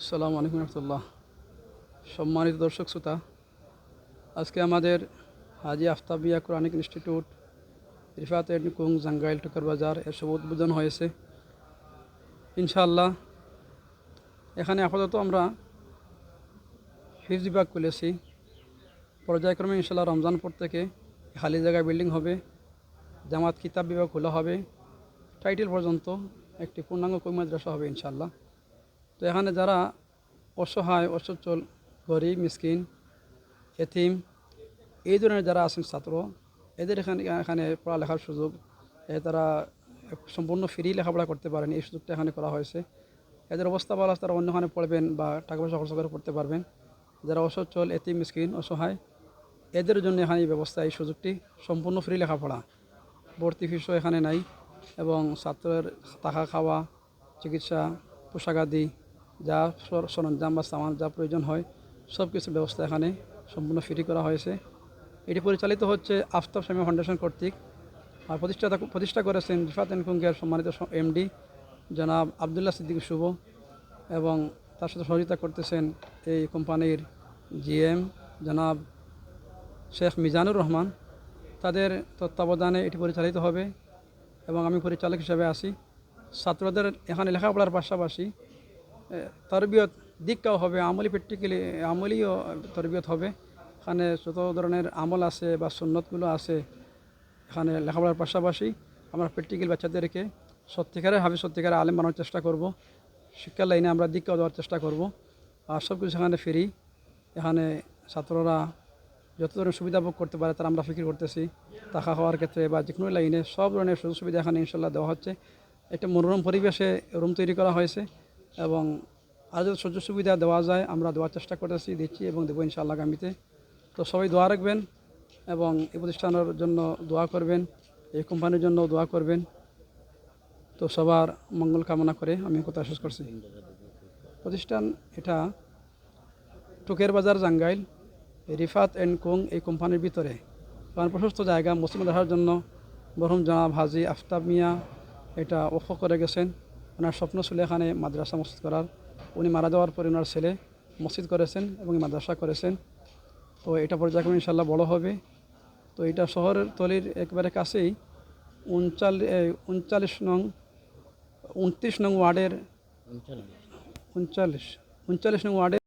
আসসালামু আলাইকুম রহমতুল্লাহ। সম্মানিত দর্শক শ্রোতা, আজকে আমাদের হাজি আফতাবিয়া কোরআনিক ইনস্টিটিউট রিফাত এড কুং জাঙ্গাইল টুকার বাজার এর সব উদ্বোধন হয়েছে। ইনশাআল্লাহ, এখানে আপাতত আমরা হিফজ বিভাগ খুলেছি। পর্যায়ক্রমে ইনশাল্লাহ রমজান পর থেকে খালি জায়গায় বিল্ডিং হবে, জামাত কিতাব বিভাগ খোলা হবে। টাইটেল পর্যন্ত একটি পূর্ণাঙ্গ কই হবে ইনশাআল্লাহ। তো এখানে যারা অসহায়, অসচ্ছল, গরিব, মিসকিন এথিম এই ধরনের যারা আছেন ছাত্র, এদের এখানে এখানে পড়ালেখার সুযোগ তারা সম্পূর্ণ ফ্রি লেখাপড়া করতে পারেন, এই সুযোগটা এখানে করা হয়েছে। এদের অবস্থা ভালো তারা অন্যখানে পড়বেন বা টাকা পয়সা খরচ করে পড়তে পারবেন। যারা অসচ্ছল, এতিম, মিসকিন, অসহায়, এদের জন্য এখানে এই ব্যবস্থা, এই সুযোগটি সম্পূর্ণ ফ্রি লেখাপড়া। ভর্তি ফিসও এখানে নাই এবং ছাত্রের থাকা খাওয়া, চিকিৎসা, পোশাক আদি যা সরঞ্জাম বা সামান যা প্রয়োজন হয় সব কিছু ব্যবস্থা এখানে সম্পূর্ণ ফ্রি করা হয়েছে। এটি পরিচালিত হচ্ছে আফতাব স্বামী ফাউন্ডেশন কর্তৃক আর প্রতিষ্ঠাতা, প্রতিষ্ঠা করেছেন রিফাত এনকুঙ্গের সম্মানিত এমডি জনাব আবদুল্লাহ সিদ্দিক শুভ এবং তার সাথে সহযোগিতা করতেছেন এই কোম্পানির জিএম জনাব শেখ মিজানুর রহমান। তাদের তত্ত্বাবধানে এটি পরিচালিত হবে এবং আমি পরিচালক হিসেবে আছি। ছাত্রদের এখানে লেখাপড়ার পাশাপাশি তরবিয়ত দিকটাও হবে, আমলি প্র্যাকটিক্যালি, আমলিও তরবিয়ত হবে। এখানে যত ধরনের আমল আছে বা সুন্নতগুলো আছে, এখানে লেখাপড়ার পাশাপাশি আমরা প্র্যাকটিক্যাল বাচ্চাদেরকে সত্যিকারের হাবি সত্যিকারের আলেম বানানোর চেষ্টা করব। শিক্ষার লাইনে আমরা দীক্ষা দেওয়ার চেষ্টা করব। আর সব কিছু এখানে ফ্রি। এখানে ছাত্ররা যত ধরনের সুবিধা ভোগ করতে পারে, তারা আমরা ফিকির করতেছি। থাকা খাওয়ার ক্ষেত্রে বা যে কোনো লাইনে সব ধরনের সুযোগ সুবিধা এখানে ইনশাল্লাহ দেওয়া হচ্ছে। একটা মনোরম পরিবেশে রুম তৈরি করা হয়েছে। এবং আর যদি সুযোগ সুবিধা দেওয়া যায়, আমরা দেওয়ার চেষ্টা করতেছি, দিচ্ছি এবং দেবো ইনশাআল্লাহ আগামীতে। তো সবাই দোয়া রাখবেন এবং এই প্রতিষ্ঠানের জন্য দোয়া করবেন, এই কোম্পানির জন্য দোয়া করবেন। তো সবার মঙ্গল কামনা করে আমি কথা শেষ করছি। প্রতিষ্ঠান এটা টুকের বাজার জাঙ্গাইল, রিফাত অ্যান্ড কুং এই কোম্পানির ভিতরে। কারণ প্রশস্ত জায়গা, মুসলিম দেখার জন্য বরহম জনাব হাজি আফতাব মিয়া এটা ওফ করে গেছেন। ওনার স্বপ্ন ছিল এখানে মাদ্রাসা মসজিদ করার। উনি মারা যাওয়ার পরে ওনার ছেলে মসজিদ করেছেন এবং মাদ্রাসা করেছেন। তো এটা পর্যায়ক্রমে ইনশাল্লাহ বড় হবে। তো এটা শহরের তলির একবারে কাছেই উনচাল্লিশ উনচাল্লিশ নং উনত্রিশ নং ওয়ার্ডের উনচাল্লিশ। উনচাল্লিশ নং ওয়ার্ডের